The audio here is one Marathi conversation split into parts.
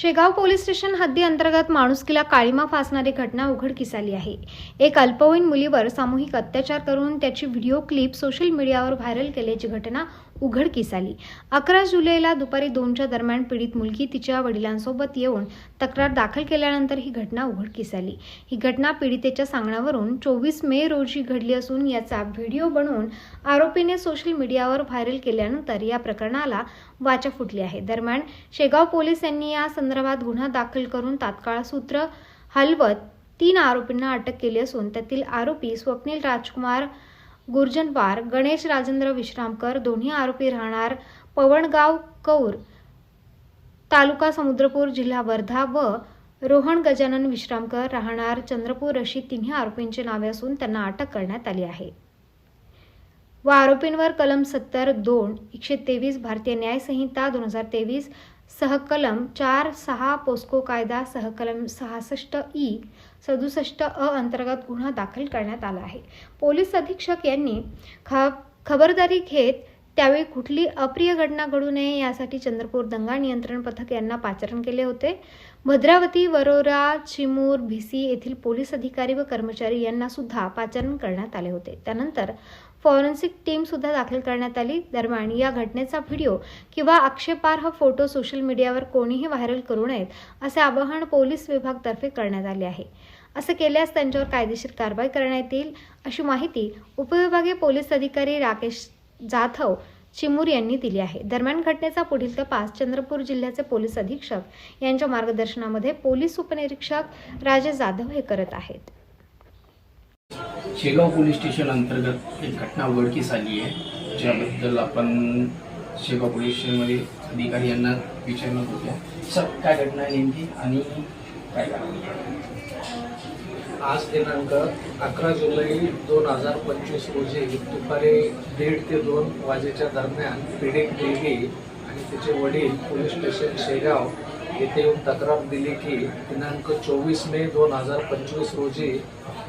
शेगाव पोलीस स्टेशन हद्दी अंतर्गत माणुसकीला काळीमा फासणारी घटना उघडकीस आली आहे. एक अल्पवयीन मुलीवर सामूहिक अत्याचार करून त्याची व्हिडिओ क्लिप सोशल मीडियावर व्हायरल केल्याची घटना उघडकीस आली अकरा जुलैला दुपारी दोनच्या दरम्यान पीडित मुलगी तिच्या वडिलांसोबत येऊन तक्रार दाखल केल्यानंतर ही घटना उघडकीस आली ही घटना पीडितेच्या सांगण्यावरून चोवीस मे रोजी घडली असून याचा व्हिडिओ बनवून आरोपीने सोशल मीडियावर व्हायरल केल्यानंतर या प्रकरणाला वाचा फुटली आहे. दरम्यान शेगाव पोलीस यांनी या संदर्भात गुन्हा दाखल करून तात्काळ सूत्र हलवत तीन आरोपींना अटक केली असून त्यातील आरोपी स्वप्नील राजकुमार गुर्जनवार गणेश राजेंद्र विश्रामकर दोन्ही आरोपी राहणार पवणगाव कौर तालुका समुद्रपूर जिल्हा वर्धा व रोहन गजानन विश्रामकर राहणार चंद्रपूर अशी तिन्ही आरोपींची नावे असून त्यांना अटक करण्यात आली आहे. व आरोपींवर कलम सत्तर दोन एकशे तेवीस भारतीय न्यायसंहिता दोन हजार तेवीस सहकलम चार सहा पोस्को कायदा सहकलम सहासष्ट ई सदुसष्ट अ अंतर्गत गुन्हा दाखल करण्यात आला आहे. पोलीस अधीक्षक यांनी ख खबरदारी घेत त्यावेळी कुठली अप्रिय घटना घडू नये यासाठी चंद्रपूर दंगा नियंत्रण पथक यांना पाचारण केले होते. भद्रावती वरोरा चिमूर भिसी येथील पोलीस अधिकारी व कर्मचारी यांना सुद्धा पाचारण करण्यात आले होते. त्यानंतर फॉरेन्सिक टीम सुद्धा दाखल करण्यात आली. दरम्यान या घटनेचा व्हिडिओ किंवा आक्षेपार्ह फोटो सोशल मीडियावर कोणीही व्हायरल करू नयेत असे आवाहन पोलीस विभागतर्फे करण्यात आले आहे. असं केल्यास त्यांच्यावर कायदेशीर कारवाई करण्यात येईल अशी माहिती उपविभागीय पोलीस अधिकारी राकेश जाधव चिमूर यांनी दिली आहे. दरम्यान घटनेचा पुढील तपास चंद्रपूर जिल्ह्याचे पोलीस अधीक्षक यांच्या मार्गदर्शनामध्ये पोलीस उपनिरीक्षक राजे जाधव हे करत आहेत. शेगाव पोलीस स्टेशन अंतर्गत एक घटना उघडकीस आली आहे. ज्याबद्दल आपण शेगाव पोलीस स्टेशनमध्ये अधिकारी यांना विचारणार होत्या सर काय घटना नेमकी आणि काय आज दिनांक अकरा जुलै दोन हजार पंचवीस रोजी दुपारी दीड ते दोन वाजेच्या दरम्यान पीडित मुलगी आणि तिचे वडील पोलीस स्टेशन शेगाव येथे येऊन तक्रार दिली की दिनांक चोवीस मे दोन हजार पंचवीस रोजी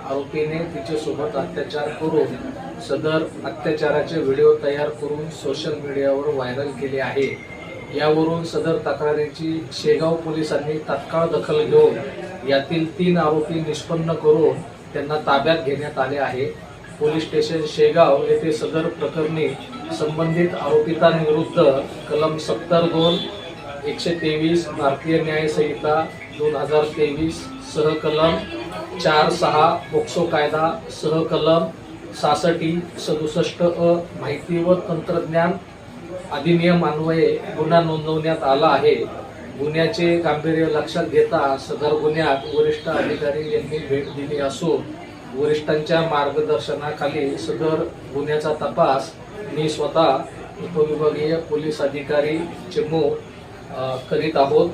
आरोपीने तिच्यासोबत अत्याचार करून सदर अत्याचाराचे व्हिडिओ तयार करून सोशल मीडियावर व्हायरल केले आहे. यावरून सदर तक्रारीची शेगाव पोलिसांनी तात्काळ दखल घेऊन यातील तीन आरोपी निष्पन्न करून त्यांना ताब्यात घेण्यात आले आहे. पोलीस स्टेशन शेगाव येथे सदर प्रकरणी संबंधित आरोपितांविरुद्ध कलम सत्तर दोन एकशे तेवीस भारतीय न्याय संहिता दोन हजार तेवीस सहकलम चार सहा पोक्सो कायदा सहकलम सासटी सदुसष्ट अ माहिती व तंत्रज्ञान अधिनियम अन्वये गुन्हा नोंदवण्यात आला आहे. गुन्ह्याचे गांभीर्य लक्षात घेता सदर गुन्ह्यात वरिष्ठ अधिकारी यांनी भेट दिली असून वरिष्ठांच्या मार्गदर्शनाखाली सदर गुन्ह्याचा तपास मी स्वतः उपविभागीय पोलीस अधिकारी चिमू करीत आहोत.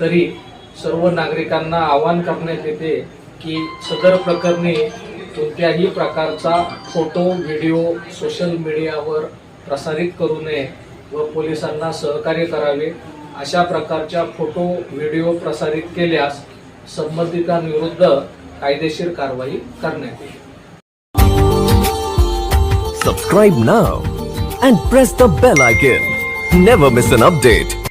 तरी सर्व नागरिकांना आवाहन करण्यात येते की सदर प्रकरणी कोणत्याही प्रकारचा फोटो व्हिडिओ सोशल मीडियावर प्रसारित करू नये व पोलिसांना सहकार्य करावे. अशा प्रकारच्या फोटो व्हिडिओ प्रसारित केल्यास संबंधितांविरुद्ध कायदेशीर कारवाई करण्यात येईल Subscribe now and press the bell icon. Never miss an update.